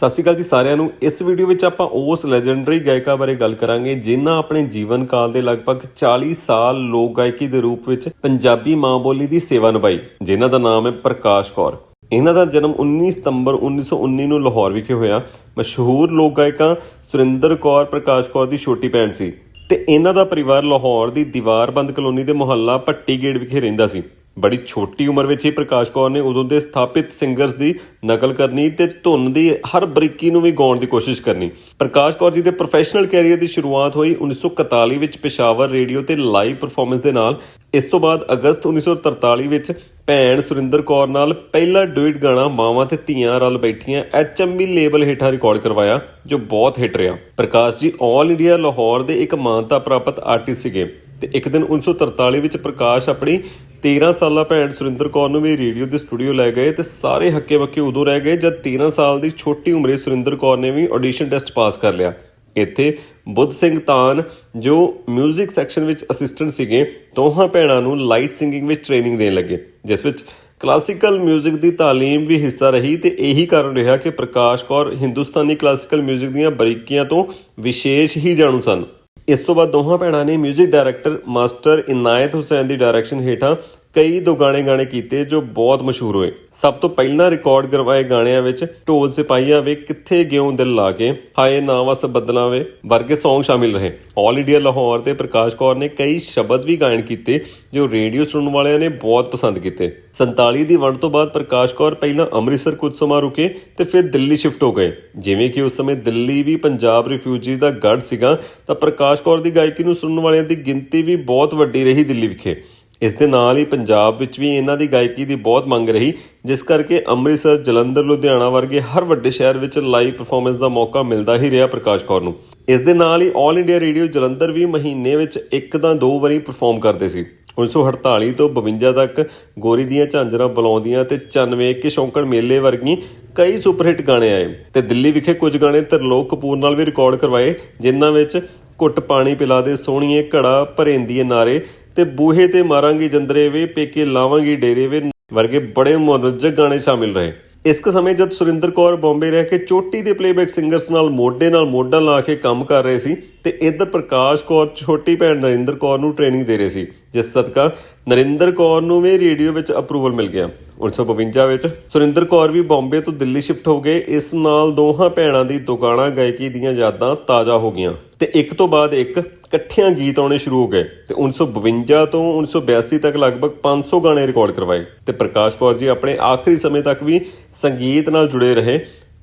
ਸਤਿ ਸ਼੍ਰੀ ਅਕਾਲ ਜੀ ਸਾਰਿਆਂ ਨੂੰ। ਇਸ ਵੀਡੀਓ ਵਿੱਚ ਆਪਾਂ ਉਸ ਲੈਜੈਂਡਰੀ ਗਾਇਕਾ ਬਾਰੇ ਗੱਲ ਕਰਾਂਗੇ, ਜਿਨ੍ਹਾਂ ਆਪਣੇ ਜੀਵਨ ਕਾਲ ਦੇ ਲਗਭਗ 40 ਸਾਲ ਲੋਕ ਗਾਇਕੀ ਦੇ ਰੂਪ ਵਿੱਚ ਪੰਜਾਬੀ ਮਾਂ ਬੋਲੀ ਦੀ ਸੇਵਾ ਨਿਭਾਈ, ਜਿਨ੍ਹਾਂ ਦਾ ਨਾਮ ਹੈ ਪ੍ਰਕਾਸ਼ ਕੌਰ। ਇਹਨਾਂ ਦਾ ਜਨਮ 19 ਸਤੰਬਰ 1919 ਨੂੰ ਲਾਹੌਰ ਵਿਖੇ ਹੋਇਆ। ਮਸ਼ਹੂਰ ਲੋਕ ਗਾਇਕਾ ਸੁਰਿੰਦਰ ਕੌਰ, ਪ੍ਰਕਾਸ਼ ਕੌਰ ਦੀ ਛੋਟੀ ਭੈਣ ਸੀ। ਤੇ ਇਹਨਾਂ ਦਾ ਪਰਿਵਾਰ ਲਾਹੌਰ ਦੀ ਦੀਵਾਰਬੰਦ ਕਲੋਨੀ ਦੇ ਮੁਹੱਲਾ ਭੱਟੀ ਗੇਟ ਵਿਖੇ ਰਹਿੰਦਾ ਸੀ। ਬੜੀ ਛੋਟੀ ਉਮਰ ਵਿੱਚ ਹੀ ਪ੍ਰਕਾਸ਼ ਕੌਰ ਨੇ ਉਦੋਂ ਦੇ ਸਥਾਪਿਤ ਸਿੰਗਰਸ ਦੀ ਨਕਲ ਕਰਨੀ ਤੇ ਧੁਨ ਦੀ ਹਰ ਬਰੀਕੀ ਨੂੰ ਵੀ ਗਾਉਣ ਦੀ ਕੋਸ਼ਿਸ਼ ਕਰਨੀ। ਪ੍ਰਕਾਸ਼ ਕੌਰ ਜੀ ਦੇ ਪ੍ਰੋਫੈਸ਼ਨਲ ਕੈਰੀਅਰ ਦੀ ਸ਼ੁਰੂਆਤ ਹੋਈ 1941 ਵਿੱਚ ਪਿਸ਼ਾਵਰ ਰੇਡੀਓ ਤੇ ਲਾਈਵ ਪਰਫਾਰਮੈਂਸ ਦੇ ਨਾਲ। ਇਸ ਤੋਂ ਬਾਅਦ ਅਗਸਤ 1943 ਵਿੱਚ ਭੈਣ ਸੁਰਿੰਦਰ ਕੌਰ ਨਾਲ ਪਹਿਲਾ ਡੁਇਟ ਗਾਣਾ ਮਾਵਾਂ ਤੇ ਧੀਆਂ ਰਲ ਬੈਠੀਆਂ ਐਚਐਮਵੀ ਲੇਬਲ ਹੇਠਾਂ ਰਿਕਾਰਡ ਕਰਵਾਇਆ, ਜੋ ਬਹੁਤ ਹਿੱਟ ਰਿਹਾ। ਪ੍ਰਕਾਸ਼ ਜੀ 올 ਇੰਡੀਆ ਲਾਹੌਰ ਦੇ ਇੱਕ ਮਾਨਤਾ ਪ੍ਰਾਪਤ ਆਰਟਿਸਟ ਸੀਗੇ। ਤੇ ਇੱਕ ਦਿਨ 1943 ਵਿੱਚ ਪ੍ਰਕਾਸ਼ ਆਪਣੀ 13 ਸਾਲਾ ਭੈਣ ਸੁਰਿੰਦਰ ਕੌਰ ਨੂੰ ਵੀ ਰੇਡੀਓ ਦੇ ਸਟੂਡੀਓ ਲੈ ਗਏ ਤੇ ਸਾਰੇ ਹੱਕੇ ਬੱਕੇ ਉਦੋਂ ਰਹਿ ਗਏ ਜਦ 13 ਸਾਲ ਦੀ ਛੋਟੀ ਉਮਰੇ ਸੁਰਿੰਦਰ ਕੌਰ ਨੇ ਵੀ ਆਡੀਸ਼ਨ ਟੈਸਟ ਪਾਸ ਕਰ ਲਿਆ ਇੱਥੇ ਬੁੱਧ ਸਿੰਘ ਤਾਨ ਜੋ 뮤직 ਸੈਕਸ਼ਨ ਵਿੱਚ ਅਸਿਸਟੈਂਟ ਸੀਗੇ ਦੋਹਾਂ ਭੈਣਾਂ ਨੂੰ ਲਾਈਟ ਸਿੰਗਿੰਗ ਵਿੱਚ ਟ੍ਰੇਨਿੰਗ ਦੇਣ ਲੱਗੇ ਜਿਸ ਵਿੱਚ ਕਲਾਸੀਕਲ 뮤직 ਦੀ ਤਾਲੀਮ ਵੀ ਹਿੱਸਾ ਰਹੀ ਤੇ ਇਹੀ ਕਾਰਨ ਰਿਹਾ ਕਿ ਪ੍ਰਕਾਸ਼ ਕੌਰ ਹਿੰਦੁਸਤਾਨੀ ਕਲਾਸੀਕਲ 뮤직 ਦੀਆਂ ਬਰੀਕੀਆਂ ਤੋਂ ਵਿਸ਼ੇਸ਼ ਹੀ ਜਾਣੂ ਸਨ ਇਸ ਤੋਂ ਬਾਅਦ ਦੋਹਾਂ ਭੈਣਾਂ ਨੇ 뮤직 ਡਾਇਰੈਕਟਰ ਮਾਸਟਰ ਇਨਾਇਤ ਹੁਸੈਨ ਦੀ ਡਾਇਰੈਕਸ਼ਨ ਹੇਠਾਂ ਕਈ ਦੋ ਗਾਣੇ ਗਾਣੇ ਕੀਤੇ ਜੋ ਬਹੁਤ ਮਸ਼ਹੂਰ ਹੋਏ। ਸਭ ਤੋਂ ਪਹਿਲਾਂ ਰਿਕਾਰਡ ਕਰਵਾਏ ਗਾਣਿਆਂ ਵਿੱਚ ਢੋਲ ਸਿਪਾਹੀਆਂ ਵੇ ਕਿੱਥੇ ਗਿਉਂ ਦਿਲ ਲਾ ਕੇ, ਹਾਏ ਨਾ ਵਸ ਬਦਲਾਂ ਵੇ, ਵਰਗੇ Song ਸ਼ਾਮਿਲ ਰਹੇ। 올 ਇੰਡੀਆ ਲਾਹੌਰ ਤੇ ਪ੍ਰਕਾਸ਼ ਕੌਰ ਨੇ ਕਈ ਸ਼ਬਦ ਵੀ ਗਾਇਨ ਕੀਤੇ ਜੋ ਰੇਡੀਓ ਸੁਣਨ ਵਾਲਿਆਂ ਨੇ ਬਹੁਤ ਪਸੰਦ ਕੀਤੇ। 47 ਦੀ ਵੰਡ ਤੋਂ ਬਾਅਦ ਪ੍ਰਕਾਸ਼ ਕੌਰ ਪਹਿਲਾਂ ਅੰਮ੍ਰਿਤਸਰ ਕੁਝ ਸਮਾਂ ਰੁਕੇ ਤੇ ਫਿਰ ਦਿੱਲੀ ਸ਼ਿਫਟ ਹੋ ਗਏ। ਜਿਵੇਂ ਕਿ ਉਸ ਸਮੇਂ ਦਿੱਲੀ ਵੀ ਪੰਜਾਬ ਰਿਫਿਊਜੀ ਦਾ ਗੜ ਸੀਗਾ, ਤਾਂ ਪ੍ਰਕਾਸ਼ ਕੌਰ ਦੀ ਗਾਇਕੀ ਨੂੰ ਸੁਣਨ ਵਾਲਿਆਂ ਦੀ ਗਿਣਤੀ ਵੀ ਬਹੁਤ ਵੱਡੀ ਰਹੀ ਦਿੱਲੀ ਵਿਖੇ। ਇਸ ਦੇ ਨਾਲ ਹੀ ਪੰਜਾਬ ਵਿੱਚ ਵੀ ਇਹਨਾਂ ਦੀ ਗਾਇਕੀ ਦੀ ਬਹੁਤ ਮੰਗ ਰਹੀ, ਜਿਸ ਕਰਕੇ ਅੰਮ੍ਰਿਤਸਰ, ਜਲੰਧਰ, ਲੁਧਿਆਣਾ ਵਰਗੇ ਹਰ ਵੱਡੇ ਸ਼ਹਿਰ ਵਿੱਚ ਲਾਈਵ ਪਰਫਾਰਮੈਂਸ ਦਾ ਮੌਕਾ ਮਿਲਦਾ ਹੀ ਰਿਹਾ ਪ੍ਰਕਾਸ਼ ਕੌਰ ਨੂੰ। ਇਸ ਦੇ ਨਾਲ ਹੀ 올 ਇੰਡੀਆ ਰੇਡੀਓ ਜਲੰਧਰ ਵੀ ਮਹੀਨੇ ਵਿੱਚ ਇੱਕ ਤਾਂ ਦੋ ਵਾਰੀ ਪਰਫਾਰਮ ਕਰਦੇ ਸੀ। 1948 ਤੋਂ 52 ਤੱਕ ਗੋਰੀ ਦੀਆਂ ਝਾਂਜਰਾਂ ਬੁਲਾਉਂਦੀਆਂ ਤੇ ਚੰਨ ਵੇਖ ਕੇ ਸ਼ੌਂਕਣ ਮੇਲੇ ਵਰਗੀ ਕਈ ਸੁਪਰਹਿੱਟ ਗਾਣੇ ਆਏ ਤੇ ਦਿੱਲੀ ਵਿਖੇ ਕੁਝ ਗਾਣੇ ਤਰਲੋਕ ਕਪੂਰ ਨਾਲ ਵੀ ਰਿਕਾਰਡ ਕਰਵਾਏ, ਜਿਨ੍ਹਾਂ ਵਿੱਚ ਘੁੱਟ ਪਾਣੀ ਪਿਲਾ ਦੇ ਸੋਹਣੀਏ ਘੜਾ, ਭਰੇਂਦੀਏ ਨਾਰੇ ਤੇ ਬੂਹੇ ਤੇ ਮਾਰਾਂਗੀ ਜੰਦਰੇ ਵੇ, ਪੇਕੇ ਲਾਵਾਂਗੀ ਡੇਰੇ ਵੇ, ਵਰਗੇ ਬੜੇ ਮਨੋਰੰਜਕ ਗਾਣੇ ਸ਼ਾਮਿਲ ਰਹੇ। ਇਸ ਕੁ ਸਮੇਂ ਜਦ ਸੁਰਿੰਦਰ ਕੌਰ ਬੰਬੇ ਰਹਿ ਕੇ ਚੋਟੀ ਦੇ ਪਲੇਬੈਕ ਸਿੰਗਰਸ ਨਾਲ ਮੋਢੇ ਨਾਲ ਮੋਢਾ ਲਾ ਕੇ ਕੰਮ ਕਰ ਰਹੇ ਸੀ ਤੇ ਇੱਧਰ ਪ੍ਰਕਾਸ਼ ਕੌਰ, ਛੋਟੀ ਭੈਣ ਨਰਿੰਦਰ ਕੌਰ ਨੂੰ ਟ੍ਰੇਨਿੰਗ ਦੇ ਰਹੇ ਸੀ, ਜਿਸ ਸਦਕਾ ਨਰਿੰਦਰ ਕੌਰ ਨੂੰ ਵੀ ਰੇਡੀਓ ਵਿੱਚ ਅਪਰੂਵਲ ਮਿਲ ਗਿਆ। 1952 ਵਿੱਚ ਸੁਰਿੰਦਰ ਕੌਰ ਵੀ ਬੰਬੇ ਤੋਂ ਦਿੱਲੀ ਸ਼ਿਫਟ ਹੋ ਗਏ। ਇਸ ਨਾਲ ਦੋਹਾਂ ਭੈਣਾਂ ਦੀ ਦੁਗਾਣਾ ਗਾਇਕੀ ਦੀਆਂ ਯਾਦਾਂ ਤਾਜ਼ਾ ਹੋ ਗਈਆਂ। ਤੇ ਇੱਕ ਤੋਂ ਬਾਅਦ ਇੱਕ ਇਕੱਠਿਆਂ ਗੀਤ ਆਉਣੇ ਸ਼ੁਰੂ ਹੋ ਗਏ ਤੇ 1952 ਤੋਂ 1982 ਤੱਕ ਲਗਭਗ 500 ਗਾਣੇ ਰਿਕਾਰਡ ਕਰਵਾਏ ਤੇ ਪ੍ਰਕਾਸ਼ ਕੌਰ ਜੀ ਆਪਣੇ ਆਖਰੀ ਸਮੇਂ ਤੱਕ ਵੀ ਸੰਗੀਤ ਨਾਲ ਜੁੜੇ ਰਹੇ।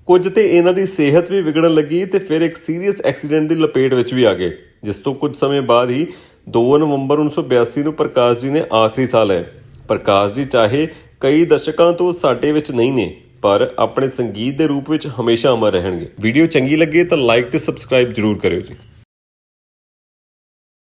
ਕੁਝ ਤੇ ਇਹਨਾਂ ਦੀ ਸਿਹਤ ਵੀ ਵਿਗੜਨ ਲੱਗੀ ਤੇ ਫਿਰ ਇੱਕ ਸੀਰੀਅਸ ਐਕਸੀਡੈਂਟ ਦੀ ਲਪੇਟ ਵਿੱਚ ਵੀ ਆ ਗਏ, ਜਿਸ ਤੋਂ ਕੁਝ ਸਮੇਂ ਬਾਅਦ ਹੀ 2 ਨਵੰਬਰ 1982 ਨੂੰ ਪ੍ਰਕਾਸ਼ ਜੀ ਨੇ ਆਖਰੀ ਸਾਹ ਲਿਆ ਪ੍ਰਕਾਸ਼ ਜੀ ਚਾਹੇ ਕਈ ਦਸ਼ਕਾਂ ਤੋਂ ਸਾਡੇ ਵਿੱਚ ਨਹੀਂ ਨੇ, ਪਰ ਆਪਣੇ ਸੰਗੀਤ ਦੇ ਰੂਪ ਵਿੱਚ ਹਮੇਸ਼ਾ ਅਮਰ ਰਹਿਣਗੇ। ਵੀਡੀਓ ਚੰਗੀ ਲੱਗੇ ਤਾਂ ਲਾਈਕ ਤੇ ਸਬਸਕ੍ਰਾਈਬ ਜਰੂਰ ਕਰਿਓ ਜੀ।